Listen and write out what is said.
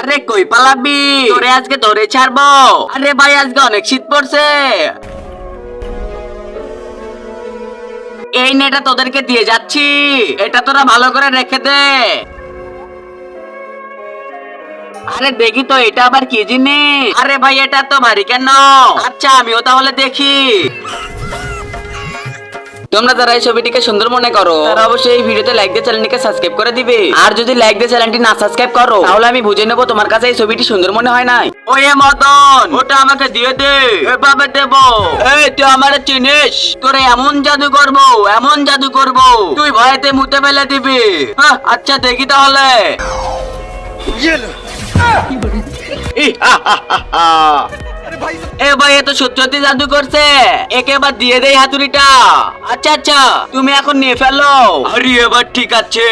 আরে কই পালাবি? তোরে আজকে ধরে ছাড়বো। আরে ভাই, আজকে অনেক শীত পড়ছে। এই নেটা তোদেরকে দিয়ে যাচ্ছি। এটা তোরা ভালো করে রেখে দে। আরে দেখি তো, এটা আবার কি জিনিস? আরে ভাই, এটা তো ভারী কেন? আচ্ছা আমিও তাহলে দেখি। তোমরা যারা এই ছবিটিকে সুন্দর মনে করো তারা অবশ্যই এই ভিডিওতে লাইক দিয়ে চ্যানেলটিকে সাবস্ক্রাইব করে দিবে। আর যদি লাইক দিয়ে চ্যানেলটি না সাবস্ক্রাইব করো তাহলে আমি বুঝে নেব তোমার কাছে এই ছবিটি সুন্দর মনে হয় নাই। ওয়ে মদন ওটা আমাকে দিয়ে দে। এভাবে দেব। এই তুই আমার চিনিস? তোরে এমন জাদু করব এমন জাদু করব। তুই ভয়েতে মুতে ফেলে দিবি। আচ্ছা দেখি তাহলে। ই, হা, হা, হা, হা। এ ভাই এ তো সত্যি সত্যি জাদু করছে। একে এবার দিয়ে দেই হাতুড়িটা। আচ্ছা আচ্ছা তুমি এখন নিয়ে ফেলো। আরে এবার ঠিক আছে।